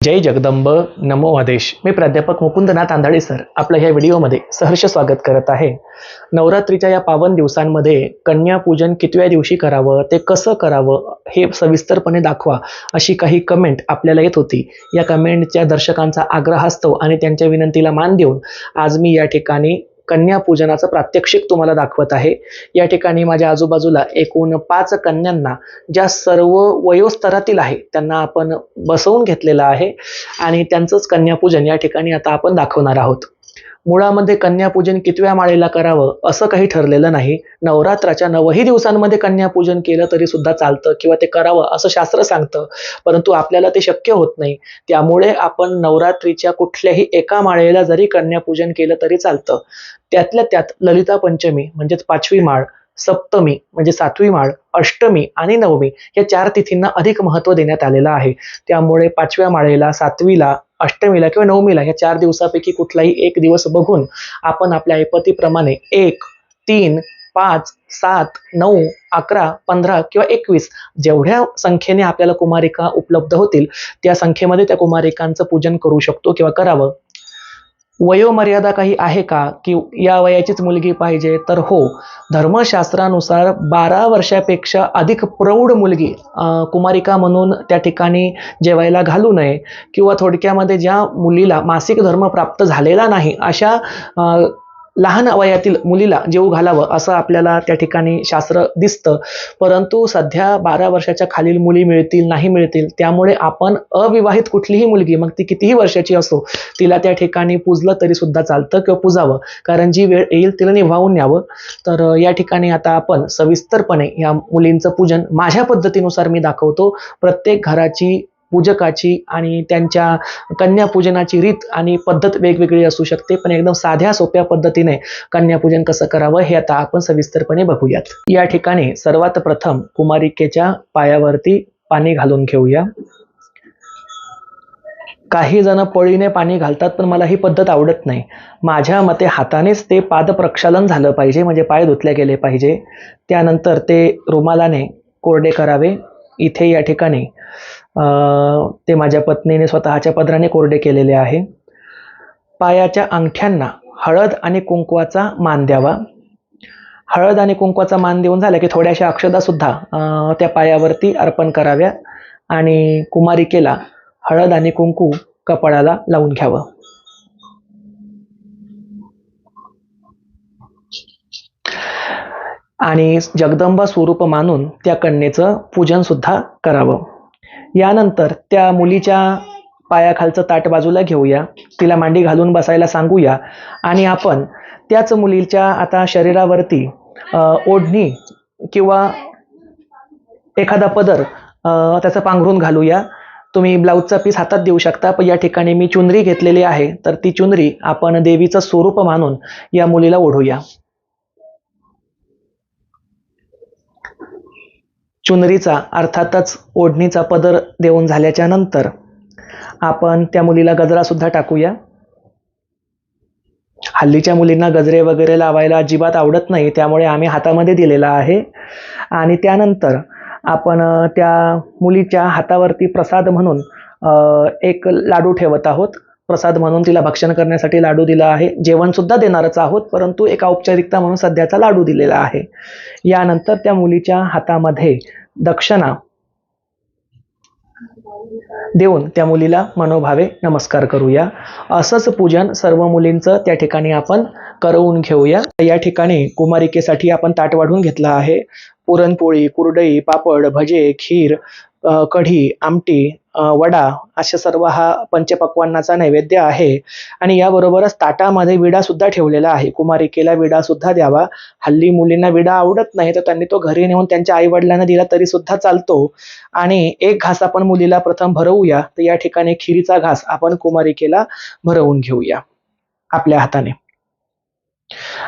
जय जगदंब नमो आदेश. मी प्राध्यापक मुकुंदनाथ आंधळे सर. आपल्या ह्या व्हिडिओमध्ये सहर्ष स्वागत करत आहे. नवरात्रीच्या या पावन दिवसांमध्ये कन्यापूजन कितव्या दिवशी करावं ते कसं करावं हे सविस्तरपणे दाखवा अशी काही कमेंट आपल्याला येत होती. या कमेंटच्या दर्शकांचा आग्रह असतो आणि त्यांच्या विनंतीला मान देऊन आज मी या ठिकाणी कन्यापूजनाचं प्रात्यक्षिक तुम्हाला दाखवत आहे. या ठिकाणी माझ्या आजूबाजूला एकूण पाच कन्यांना ज्या सर्व वयोस्तरातील आहे त्यांना आपण बसवून घेतलेलं आहे आणि त्यांचंच कन्यापूजन या ठिकाणी आता आपण दाखवणार आहोत. मुळामध्ये कन्यापूजन कितव्या माळेला करावं असं काही ठरलेलं नाही. नवरात्राच्या नवही दिवसांमध्ये कन्यापूजन केलं तरी सुद्धा चालतं किंवा ते करावं असं शास्त्र सांगतं. परंतु आपल्याला ते शक्य होत नाही. त्यामुळे आपण नवरात्रीच्या कुठल्याही एका माळेला जरी कन्यापूजन केलं तरी चालतं. त्यातल्या त्यात ललिता पंचमी म्हणजेच पाचवी माळ सप्तमी म्हणजे सातवी माळ अष्टमी आणि नवमी या चार तिथींना अधिक महत्त्व देण्यात आलेलं आहे. त्यामुळे पाचव्या माळेला सातवीला अष्टमीला किंवा नवमीला या चार दिवसापैकी कुठलाही एक दिवस बघून आपण आपल्या ऐपतीप्रमाणे एक तीन पाच सात नऊ अकरा पंधरा किंवा एकवीस जेवढ्या संख्येने आपल्याला कुमारिका उपलब्ध होतील त्या संख्येमध्ये त्या कुमारिकांचं पूजन करू शकतो किंवा करावं. वयोमर्यादा काही आहे का? की या वयाचीच मुलगी पाहिजे? तर हो. धर्मशास्त्रानुसार बारा वर्षापेक्षा अधिक प्रौढ मुलगी कुमारिका म्हणून त्या ठिकाणी जेवायला घालू नये किंवा थोडक्यामध्ये ज्या मुलीला मासिक धर्म प्राप्त झालेला नाही अशा लहान वयातील मुलीला जेऊ घालावं असं आपल्याला त्या ठिकाणी शास्त्र दिसतं. परंतु सध्या बारा वर्षाच्या खालील मुली मिळतील नाही मिळतील त्यामुळे आपण अविवाहित कुठलीही मुलगी मग ती कितीही वर्षाची असो तिला त्या ठिकाणी पूजलं तरी सुद्धा चालतं किंवा पूजावं. कारण जी वेळ येईल तिला निभावून न्यावं. तर या ठिकाणी आता आपण सविस्तरपणे या मुलींचं पूजन माझ्या पद्धतीनुसार मी दाखवतो. प्रत्येक घराची पूजकाची आणि त्यांच्या कन्यापूजनाची रीत आणि पद्धत वेगवेगळी असू शकते पण एकदम साध्या सोप्या पद्धतीने कन्यापूजन कसं करावं हे आता आपण सविस्तरपणे बघूयात. या ठिकाणी सर्वात प्रथम कुमारिकेच्या पायावरती पाणी घालून घेऊया. काही जण पळीने पाणी घालतात पण मला ही पद्धत आवडत नाही. माझ्या मते हातानेच ते पाद प्रक्षालन झालं पाहिजे म्हणजे पाय धुतले गेले पाहिजे. त्यानंतर ते रुमालाने कोरडे करावे. इथे या ठिकाणी ते माझ्या पत्नीने स्वतःच्या पदराने कोरडे केलेले आहे. पायाच्या अंगठ्यांना हळद आणि कुंकवाचा मान द्यावा. हळद आणि कुंकवाचा मान देऊन झाला की थोड्याशा अक्षदासुद्धा त्या पायावरती अर्पण कराव्या आणि कुमारिकेला हळद आणि कुंकू कपाळाला लावून घ्यावं. आणि जगदंबा स्वरूप मानून त्या कन्येचं पूजनसुद्धा करावं. यानंतर त्या मुलीच्या पायाखालचं ताट बाजूला घेऊया तिला मांडी घालून बसायला सांगूया आणि आपण त्याच मुलीच्या आता शरीरावरती ओढणी किंवा एखादा पदर त्याचं पांघरून घालूया. तुम्ही ब्लाऊजचा पीस हातात देऊ शकता पण या ठिकाणी मी चुनरी घेतलेली आहे तर ती चुनरी आपण देवीचं स्वरूप मानून या मुलीला ओढूया. चुनरीचा अर्थातच ओढणीचा पदर देऊन झाल्याच्यानंतर आपण त्या मुलीला गजरासुद्धा टाकूया. हल्लीच्या मुलींना गजरे वगैरे लावायला अजिबात आवडत नाही त्यामुळे आम्ही हातामध्ये दिलेला आहे. आणि त्यानंतर आपण त्या मुलीच्या हातावरती प्रसाद म्हणून एक लाडू ठेवत आहोत. प्रसाद म्हणून तिला भक्षण करण्यासाठी लाडू दिला आहे. जेवण सुद्धा देणारच आहोत परंतु एक औपचारिकता म्हणून सध्याचा लाडू दिलेला आहे. यानंतर त्या मुलीच्या हातामध्ये दक्षिणा देऊन त्या मुलीला मनोभावे नमस्कार करूया. असंच पूजन सर्व मुलींचं त्या ठिकाणी आपण करवून घेऊया. या ठिकाणी कुमारिकेसाठी आपण ताट वाढून घेतलं आहे. पुरणपोळी कुरडई पापड भजे खीर कढी आमटी वडा अशा सर्व हा पंचपक्वांनाचा नैवेद्य आहे. आणि याबरोबरच ताटामध्ये विडा सुद्धा ठेवलेला आहे. कुमारिकेला विडा सुद्धा द्यावा. हल्ली मुलींना विडा आवडत नाही तर त्यांनी तो घरी नेऊन त्यांच्या आई वडिलांना दिला तरी सुद्धा चालतो. आणि एक घास आपण मुलीला प्रथम भरवूया. तर या ठिकाणी खिरीचा घास आपण कुमारिकेला भरवून घेऊया. आपल्या हाताने.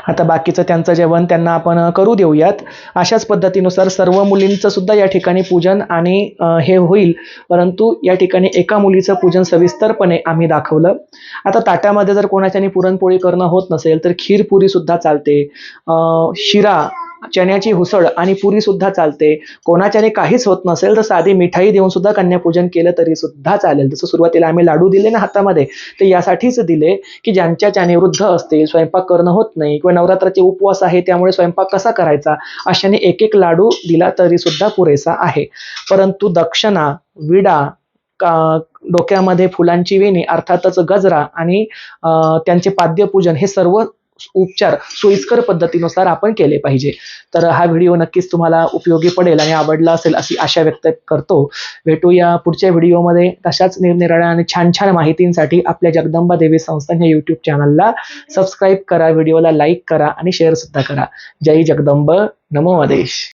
आता बाकीचं त्यांचं जेवण त्यांना आपण करू देऊयात. अशाच पद्धतीनुसार सर्व मुलींचं सुद्धा या ठिकाणी पूजन आणि हे होईल. परंतु या ठिकाणी एका मुलीचं पूजन सविस्तरपणे आम्ही दाखवलं. आता ताटामध्ये जर कोणाच्याने पुरणपोळी करणं होत नसेल तर खीरपुरी सुद्धा चालते. शिरा चण्याची हुसळ आणि पुरी सुद्धा चालते. कोणाच्याने काहीच होत नसेल तर साधी मिठाई देऊन सुद्धा कन्यापूजन केलं तरी सुद्धा चालेल. जसं सुरुवातीला आम्ही लाडू दिले ना हातामध्ये ते यासाठीच दिले की ज्यांच्याच्याने वृद्ध असतील स्वयंपाक करणं होत नाही किंवा नवरात्राचे उपवास आहे त्यामुळे स्वयंपाक कसा करायचा? अशाने एक एक लाडू दिला तरी सुद्धा पुरेसा आहे. परंतु दक्षिणा विडा का डोक्यामध्ये फुलांची वेणी अर्थातच गजरा आणि त्यांचे पाद्यपूजन हे सर्व उपचार सोयीस्कर पद्धतीनुसार आपण केले पाहिजे. तर हा व्हिडिओ नक्कीच तुम्हाला उपयोगी पडेल आणि आवडला असेल अशी आशा व्यक्त करतो. भेटूया पुढच्या व्हिडिओमध्ये. तशाच निरनिराळ्या आणि छान छान माहितींसाठी आपल्या जगदंबा देवी संस्थान या यूट्यूब चॅनलला सबस्क्राईब करा व्हिडिओला लाईक करा आणि शेअर सुद्धा करा. जय जगदंब. नमो आदेश.